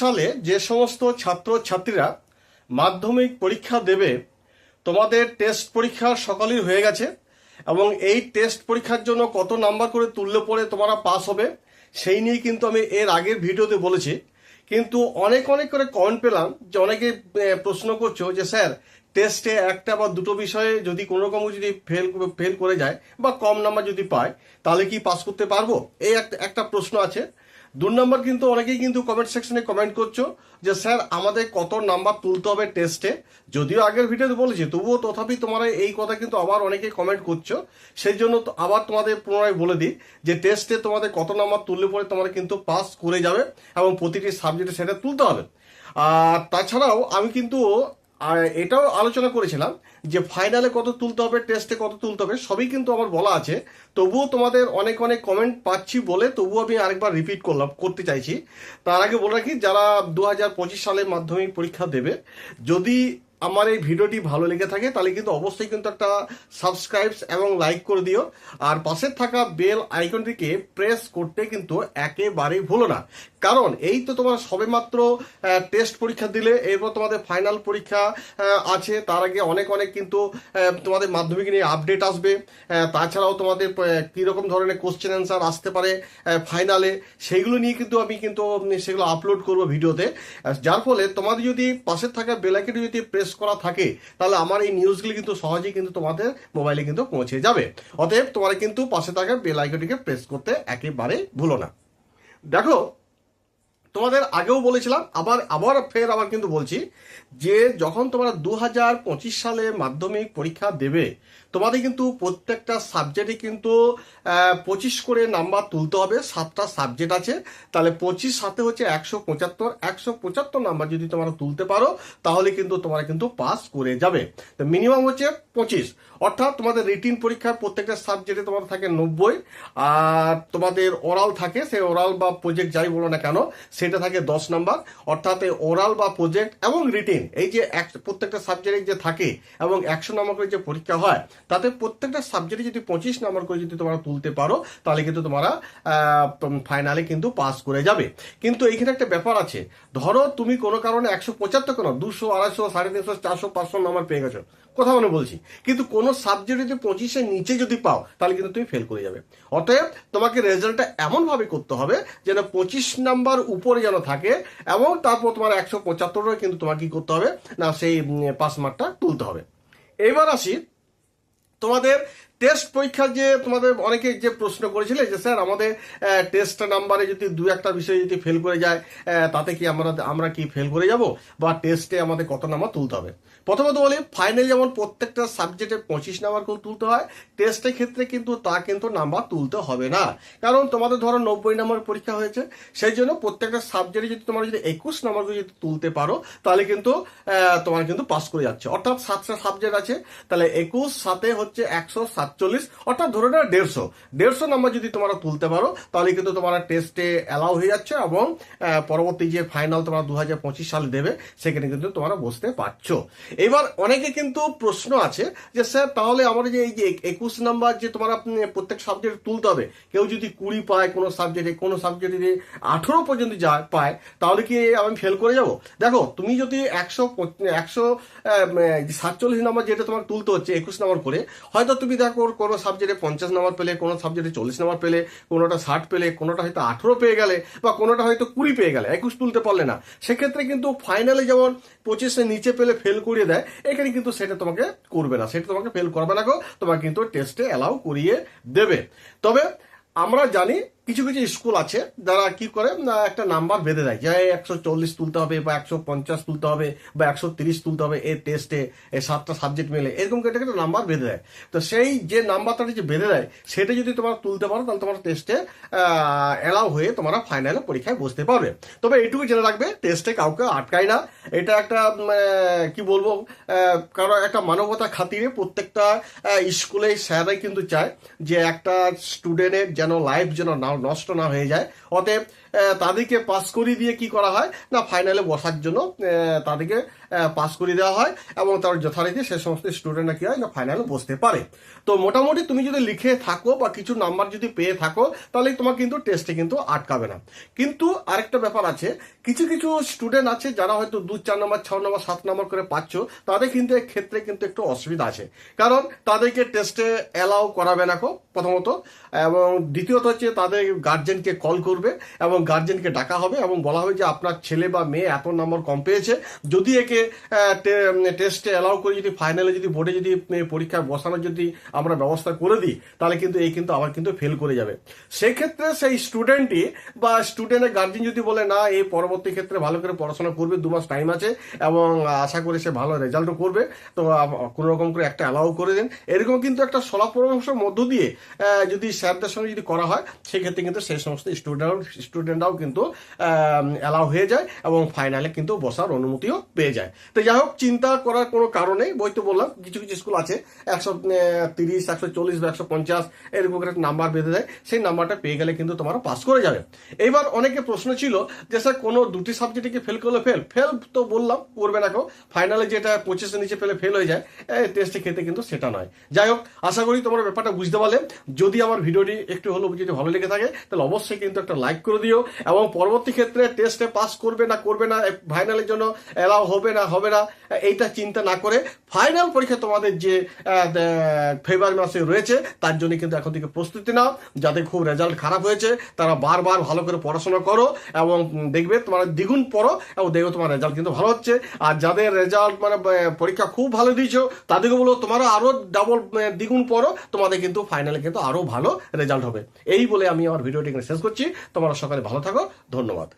সালে যে সমস্ত ছাত্র ছাত্রীরা মাধ্যমিক পরীক্ষা দেবে, তোমাদের টেস্ট পরীক্ষা সকালই হয়ে গেছে এবং এই টেস্ট পরীক্ষার জন্য কত নাম্বার করে তুললে পরে তোমরা পাস হবে, সেই নিয়ে কিন্তু আমি এর আগের ভিডিওতে বলেছি। কিন্তু অনেক অনেক করে কমেন্ট পেলাম যে অনেকে প্রশ্ন করছ যে, স্যার টেস্টে একটা বা দুটো বিষয়ে যদি কোনো রকম যদি ফেল ফেল করে যায় বা কম নাম্বার যদি পায়, তাহলে কি পাস করতে পারব? এই একটা প্রশ্ন আছে। দু নম্বর কিন্তু অনেকেই কিন্তু কমেন্ট সেকশনে কমেন্ট করছ যে, স্যার, আমাদের কত নাম্বার তুলতে হবে টেস্টে যদিও আগের ভিডিওতে বলেছি, তবুও তথাপি তোমরা এই কথা কিন্তু আবার অনেকে কমেন্ট করছ। সেই জন্য আবার তোমাদের পুনরায় বলে দিই যে টেস্টে তোমাদের কত নাম্বার তুললে পরে তোমরা কিন্তু পাস করে যাবে এবং প্রতিটি সাবজেক্টে সেটা তুলতে হবে। আর তাছাড়াও আমি কিন্তু আর এটাও আলোচনা করেছিলাম যে ফাইনালে কত তুলতে হবে টেস্টে কত তুলতে হবে, সবই কিন্তু আমার বলা আছে। তবুও তোমাদের অনেক অনেক কমেন্ট পাচ্ছি বলে তবুও আমি আরেকবার রিপিট করলাম, করতে চাইছি। তার আগে বলে রাখি, যারা দু হাজার পঁচিশ সালে মাধ্যমিক পরীক্ষা দেবে, যদি আমার এই ভিডিওটি ভালো লেগে থাকে, তাহলে কিন্তু অবশ্যই কিন্তু একটা সাবস্ক্রাইব এবং লাইক করে দিও। আর পাশে থাকা বেল আইকনটিকে প্রেস করতে কিন্তু একেবারেই ভুলো না। কারণ এই তো তোমার সবেমাত্র টেস্ট পরীক্ষা দিলে, এরপর তোমাদের ফাইনাল পরীক্ষা আছে। তার আগে অনেক অনেক কিন্তু তোমাদের মাধ্যমিক নিয়ে আপডেট আসবে। তাছাড়াও তোমাদের কীরকম ধরনের কোশ্চেন অ্যান্সার আসতে পারে ফাইনালে সেইগুলো নিয়ে কিন্তু আমি কিন্তু সেগুলো আপলোড করব ভিডিওতে। যার ফলে তোমাদের যদি পাশে থাকা বেলাইকনটি যদি প্রেস করা থাকে, তাহলে আমার এই নিউজগুলি কিন্তু সহজেই কিন্তু তোমাদের মোবাইলে কিন্তু পৌঁছে যাবে। অতএব তোমার কিন্তু পাশে থাকা বেল আইকনটিকে প্রেস করতে একেবারে ভুলো না। দেখো, তোমাদের আগেও বলেছিলাম, আবার আবার ফের আবার কিন্তু বলছি যে যখন তোমরা দু হাজার পঁচিশ সালে মাধ্যমিক পরীক্ষা দেবে তোমাদের কিন্তু প্রত্যেকটা সাবজেক্টে কিন্তু পঁচিশ করে নাম্বার তুলতে হবে, সাতটা সাবজেক্ট আছে। তাহলে পঁচিশ সাথে হচ্ছে একশো পঁচাত্তর একশো পঁচাত্তর নাম্বার যদি তোমরা তুলতে পারো, তাহলে কিন্তু তোমরা কিন্তু পাস করে যাবে। তো মিনিমাম হচ্ছে পঁচিশ। অর্থাৎ তোমাদের রিটিন পরীক্ষার প্রত্যেকটা সাবজেক্টে তোমার থাকে নব্বই, আর তোমাদের ওরাল থাকে, সেই ওরাল বা প্রজেক্ট যাই বলো না কেন, সেটা থাকে দশ নাম্বার অর্থাৎ ওরাল বা প্রজেক্ট এবং রিটিন এই যে প্রত্যেকটা সাবজেক্টে যে থাকে, এবং একশো নম্বর করে যে পরীক্ষা হয় তাতে প্রত্যেকটা সাবজেক্টে যদি পঁচিশ নম্বর করে যদি তোমরা তুলতে পারো, তাহলে কিন্তু তোমরা ফাইনালে কিন্তু পাস করে যাবে। কিন্তু এইখানে একটা ব্যাপার আছে। ধরো তুমি কোনো কারণে একশো পঁচাত্তর কেন? দুশো, আড়াইশো, সাড়ে তিনশো, চারশো, পাঁচশো নাম্বার পেয়ে গেছো। কথা মানে বলছি। কিন্তু কোনো সাবজেক্ট যদি পঁচিশের নিচে যদি পাও, তাহলে কিন্তু তুমি ফেল করে যাবে। অতএব তোমাকে রেজাল্টটা এমনভাবে করতে হবে যেন পঁচিশ নাম্বার উপরে যেন থাকে এবং তারপর তোমার একশো পঁচাত্তরে কিন্তু তোমার কি করতে হবে? না, সেই পাস মার্কটা তুলতে হবে। এবার আসি তোমাদের টেস্ট পরীক্ষা যে তোমাদের অনেকে যে প্রশ্ন করেছিলে যে, স্যার, আমাদের টেস্ট নাম্বারে যদি দু একটা বিষয় যদি ফেল করে যায় তাতে কি আমরা আমরা কি ফেল করে যাব? বা টেস্টে আমাদের কত নাম্বার তুলতে হবে? প্রথমত বলি ফাইনাল যেমন প্রত্যেকটা সাবজেক্টে পঁচিশ নাম্বার করে তুলতে হয় টেস্টের ক্ষেত্রে কিন্তু তা কিন্তু নাম্বার তুলতে হবে না। কারণ তোমাদের ধরো নব্বই নাম্বার পরীক্ষা হয়েছে, সেই জন্য প্রত্যেকটা সাবজেক্টে যদি তোমরা যদি একুশ নাম্বার যদি তুলতে পারো, তাহলে কিন্তু তোমার কিন্তু পাস করে যাচ্ছে। অর্থাৎ সাতটা সাবজেক্ট আছে, তাহলে একুশ সাথে হচ্ছে একশো সাত সাতচল্লিশ, অর্থাৎ ধরে নেওয়া দেড়শো। দেড়শো নাম্বার যদি তোমরা তুলতে পারো, তাহলে কিন্তু তোমরা টেস্টে অ্যালাউ হয়ে যাচ্ছে এবং পরবর্তী যে ফাইনাল তোমরা দু হাজার পঁচিশ সালে দেবে, সেখানে কিন্তু তোমরা বসতে পারছ। এবার অনেকে কিন্তু প্রশ্ন আছে যে, স্যার, তাহলে আমার যে এই যে একুশ নাম্বার যে তোমরা প্রত্যেক সাবজেক্ট তুলতে হবে, কেউ যদি কুড়ি পায় কোনো সাবজেক্টে কোনো সাবজেক্টে যদি আঠেরো পর্যন্ত যায় পায়, তাহলে কি আমি ফেল করে যাব? দেখো, তুমি যদি একশো একশো সাতচল্লিশ নাম্বার যেটা তোমার তুলতে হচ্ছে, একুশ নাম্বার করে, হয়তো তুমি দেখো কোনো সাবজেক্টে পঞ্চাশ নাম্বার পেলে, কোনো সাবজেক্টে চল্লিশ নাম্বার পেলে, কোনোটা ষাট পেলে, কোনোটা হয়তো আঠেরো পেয়ে গেলে, বা কোনোটা হয়তো কুড়ি পেয়ে গেলে, একুশ তুলতে পারলে না। সেক্ষেত্রে কিন্তু ফাইনালে যেমন পঁচিশে নিচে পেলে ফেল করিয়ে দেয়, এখানে কিন্তু সেটা তোমাকে করবে না। সেটা তোমাকে ফেল করবে না গো, তোমাকে কিন্তু টেস্টে অ্যালাউ করিয়ে দেবে। তবে আমরা জানি কিছু কিছু স্কুল আছে যারা কি করে একটা নাম্বার বেঁধে দেয় যে একশো চল্লিশ তুলতে হবে বা একশো পঞ্চাশ তুলতে হবে বা একশো তিরিশ তুলতে হবে এই টেস্টে এই সাতটা সাবজেক্ট মিলে এরকম একটা একটা নাম্বার বেঁধে দেয়। তো সেই যে নাম্বারটা যে বেঁধে দেয় সেটা যদি তোমরা তুলতে পারো তাহলে তোমার টেস্টে অ্যালাউ হয়ে তোমরা ফাইনালে পরীক্ষায় বসতে পারবে। তবে এইটুকু জেনে রাখবে টেস্টে কাউকে আটকায় না। এটা একটা কি বলব আহ, কারও একটা মানবতা খাতিরে প্রত্যেকটা স্কুলে স্যারাই কিন্তু চায় যে একটা স্টুডেন্টের যেন লাইফ যেন না নষ্ট না হয়ে যায়। অতএব তাদেরকে পাস করিয়ে দিয়ে কি করা হয়? না ফাইনালে বসার জন্য তাদেরকে পাস করিয়ে দেওয়া হয় এবং তার যথারীতি সে সমস্ত স্টুডেন্টরা কি হয়? না ফাইনালে বসতে পারে। তো মোটামুটি তুমি যদি লিখে থাকো বা কিছু নাম্বার যদি পেয়ে থাকো, তাহলে তোমার কিন্তু টেস্টে কিন্তু আটকাবে না। কিন্তু আরেকটা ব্যাপার আছে, কিছু কিছু স্টুডেন্ট আছে যারা হয়তো দু, চার নম্বর ছ নম্বর সাত নম্বর করে পাচ্ছ, তাদের কিন্তু ক্ষেত্রে কিন্তু একটু অসুবিধা আছে। কারণ তাদেরকে টেস্টে অ্যালাউ করাবে না প্রথমত। এবং দ্বিতীয়ত হচ্ছে তাদের গার্জেনকে কল করবে এবং গার্জেনকে ডাকা হবে এবং বলা হবে যে আপনার ছেলে বা মেয়ে এত নম্বর কম পেয়েছে। যদি একে টেস্টে অ্যালাউ করে যদি ফাইনালে যদি বোর্ডে যদি পরীক্ষায় বসানোর যদি আমরা ব্যবস্থা করে দিই, তাহলে কিন্তু এই কিন্তু আবার কিন্তু ফেল করে যাবে। সেক্ষেত্রে সেই স্টুডেন্টই বা স্টুডেন্টের গার্জেন যদি বলে, না এই পরবর্তী ক্ষেত্রে ভালো করে পড়াশোনা করবে, দু মাস টাইম আছে এবং আশা করি সে ভালো রেজাল্টও করবে। তো কোনো রকম করে একটা অ্যালাউ করে দেন। এরকম কিন্তু একটা সলা পরামর্শের মধ্য দিয়ে যদি স্যারদের সঙ্গে যদি করা হয়, সেক্ষেত্রে কিন্তু সেই সমস্ত স্টুডেন্ট স্টুডেন্ট স্টুডেন্টরাও কিন্তু অ্যালাউ হয়ে যায় এবং ফাইনালে কিন্তু বসার অনুমতিও পেয়ে যায়। তো যাই হোক, চিন্তা করার কোনো কারণে বই তো বললাম, কিছু কিছু স্কুল আছে, একশো তিরিশ, একশো চল্লিশ বা একশো পঞ্চাশ, এরকম করে নাম্বার বেঁধে দেয়, সেই নাম্বারটা পেয়ে গেলে কিন্তু তোমার পাস করে যাবে। এবার অনেকে প্রশ্ন ছিল যে, স্যার, কোনো দুটি সাবজেক্টে ফেল করলে ফেল ফেল তো বললাম, করবে না কেউ। ফাইনালে যেটা পঁচিশের নিচে পেলে ফেল হয়ে যায় টেস্টে খেতে কিন্তু সেটা নয়। যাই হোক, আশা করি তোমরা ব্যাপারটা বুঝতে পারলে। যদি আমার ভিডিওটি একটু হলেও যদি ভালো লেগে থাকে, তাহলে অবশ্যই কিন্তু একটা লাইক করে দিও। এবং পরবর্তী ক্ষেত্রে টেস্টে পাস করবে না করবে না ফাইনালের জন্য অ্যালাউ হবে না হবে না, এইটা চিন্তা না করে ফাইনাল পরীক্ষা তোমাদের যে ফেব্রুয়ারি মাসে রয়েছে, তার জন্য কিন্তু এখন থেকে প্রস্তুতি নাও। যাতে খুব রেজাল্ট খারাপ হয়েছে, তারা বারবার ভালো করে পড়াশোনা করো এবং দেখবে তোমার দ্বিগুণ পড়ো এবং দেখবে তোমার রেজাল্ট কিন্তু ভালো হচ্ছে। আর যাদের রেজাল্ট মানে পরীক্ষা খুব ভালো দিয়েছ, তাদেরকে বলো, তোমারও আরও ডাবল দ্বিগুণ পড়ো, তোমাদের কিন্তু ফাইনালে কিন্তু আরও ভালো রেজাল্ট হবে। এই বলে আমি আমার ভিডিওটি শেষ করছি। তোমরা সকালে ভালো থাকো ধন্যবাদ।